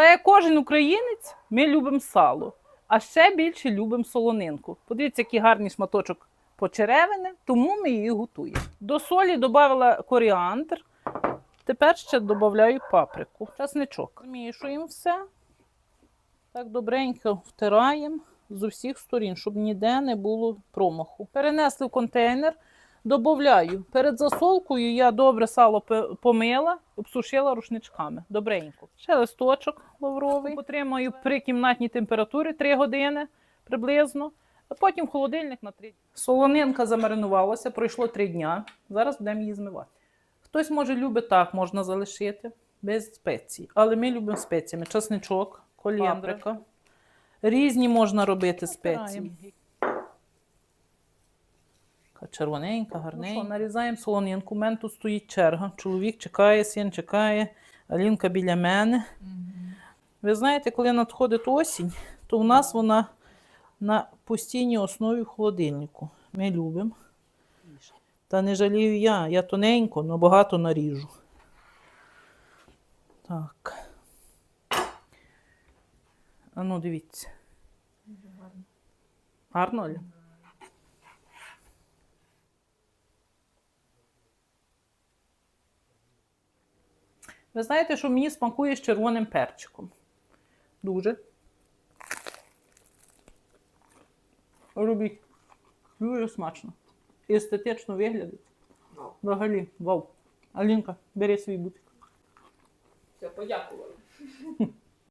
Та як кожен українець, ми любимо сало, а ще більше любимо солонинку. Подивіться, який гарний шматочок почеревини, тому ми її готуємо. До солі додала коріандр. Тепер ще додаю паприку, часничок. Змішуємо все. Так добренько втираємо з усіх сторін, щоб ніде не було промаху. Перенесли в контейнер. Добавляю. Перед засолкою я добре сало помила, обсушила рушничками. Добренько. Ще листочок лавровий. Потримаю при кімнатній температурі 3 години приблизно. А потім в холодильник на 3 дні. Солонинка замаринувалася, пройшло 3 дня. Зараз будемо її змивати. Хтось може любить так, можна залишити без спецій. Але ми любимо спеціями. Часничок, коліандрика. Різні можна робити спеції. Червоненька, гарненька. Ну що, нарізаємо солонинку. У мене тут стоїть черга. Чоловік чекає, син чекає, Алінка біля мене. Ви знаєте, коли надходить осінь, то в нас вона на постійній основі в холодильнику. Ми любимо. Та не жалію я. Я тоненько, але багато наріжу. Так. А ну, дивіться. Гарно, Оля? Ви знаєте, що мені смакує з червоним перчиком. Дуже. Робіть. Дуже смачно. І естетично виглядить. Взагалі, вау. Алінка, бери свій бутик. Все, подякувала.